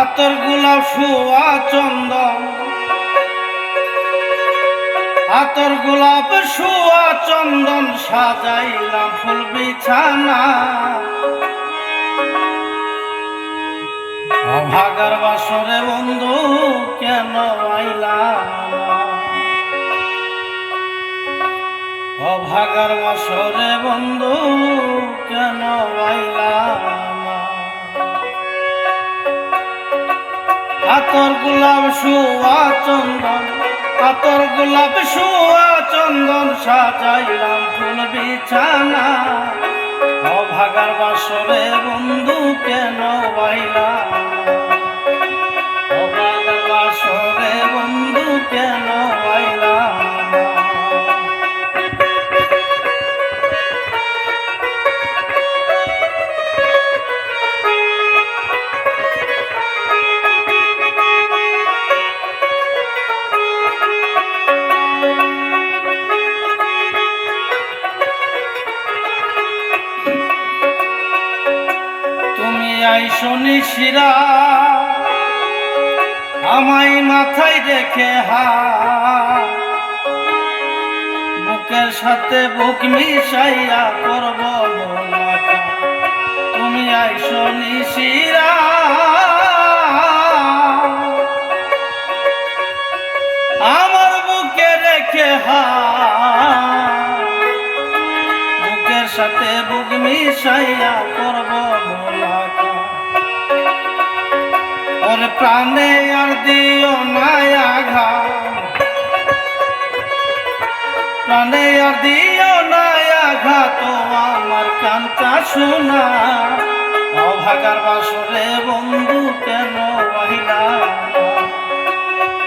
আতর গোলাপ শুয়া চন্দন। আতর গোলাপ শুয়া চন্দন সাজাইলাম ফুল বিছানা। অভাগার বাসরে বন্ধু, কেন অভাগার বাসরে বন্ধু কেন আইলা না? আতর গোলাপ শুয়া চন্দন আতর গোলাপ শুয়া চন্দন সাজাইলাম ফুল বিছানা অভাগার বাসরে বন্ধু কেন বাইলা তুমি আইসনি শিরা, আমায় মাথায় রেখে হা। বুকের সাথে বুক মিশাইয়া করব। তুমি আইসনি শিরা। আমার বুকে রেখে হা। বুকের সাথে বুক মিশাইয়া করব ওর প্রাণে আর দিও না আঘাত। প্রাণে আর দিও নায়া ঘা তো আমার কান্তা শোনা অভাগার বাসরে বন্ধু কেন বাহিলা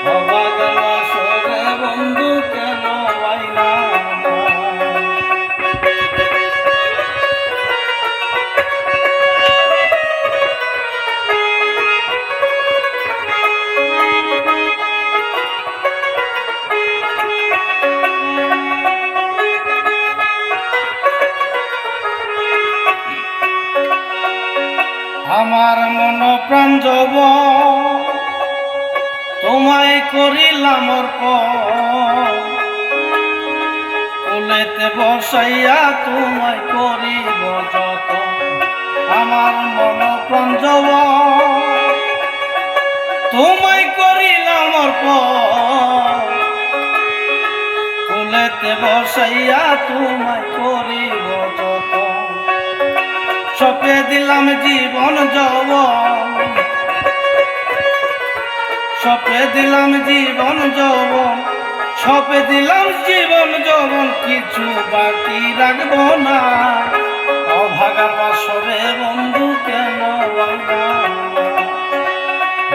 অভাগার বাসরে বন্ধু আমার মন প্রাণ যব তোমায় করিলাম বসাইয়া তোমায় করিব যত, আমার মন প্রাণ যব তোমায় করিলাম কোলেতে বসাইয়া তোমায় যত সপে দিলাম জীবন যৌবন সপে দিলাম জীবন যৌবন, সপে দিলাম জীবন যৌবন, কিছু বাকি রাখব না অভাগার বাসরে বন্ধু কেন?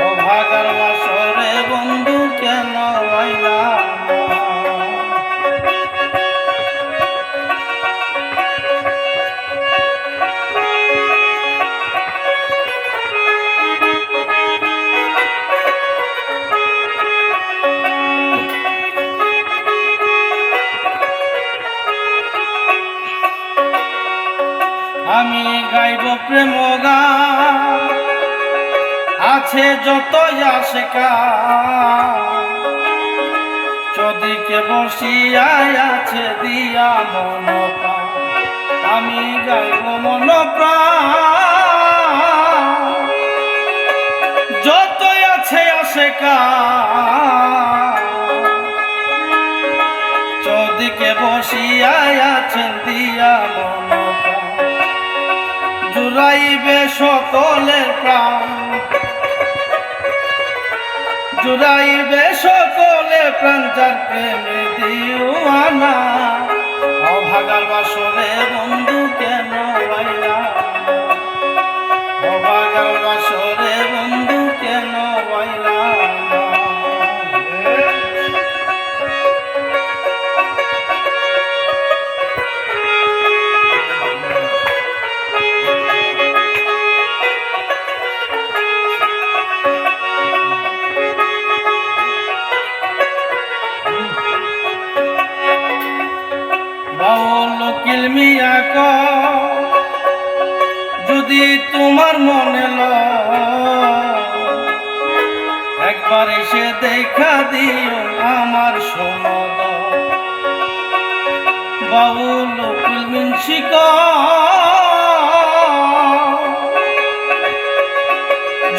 অভাগার বাসরে বন্ধু আছে যত আসে চদিকে বসিয়ায় আছে দিয়া মন আমি গাইব মন যত আছে আসে চদিকে বসিয়ায় আছেন দিয়া মন জুড়াইবে সকলের প্রাণ। জুড়াইবে সকলে প্রাণ প্রেমে। যদি তোমার মনে একবার এসে দেখা দিও আমার সমদ বাউল মিনসিক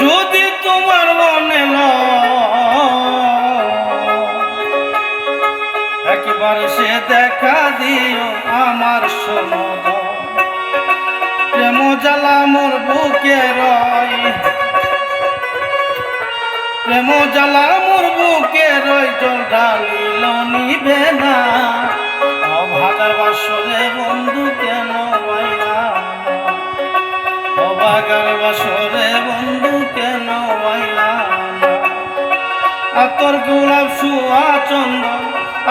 যদি তোমার মনে একবার সে দেখা দিও আমার সমদ প্রেম জ্বালা মোর বুকে রয়। প্রেম জ্বালা মোর বুকে রয় জল ঢালিল নিবে না। অভাগার বাসরে বন্ধু কেন বাইনা অভাগার বাসরে বন্ধু কেন বাইনা আতর গোলাপ শুয়া চন্দন,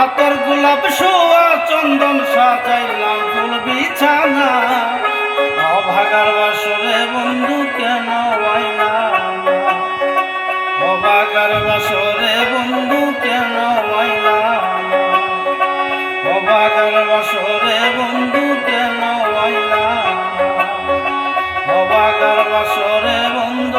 আতর গোলাপ শুয়া চন্দন সাজাইলাম ফুল বিছানা। অভাগার বাসরে বন্ধু কেন না অভাগার বাসরে বন্ধু কেন না অভাগার বাসরে বন্ধু কেন না অভাগার বাসরে বন্ধু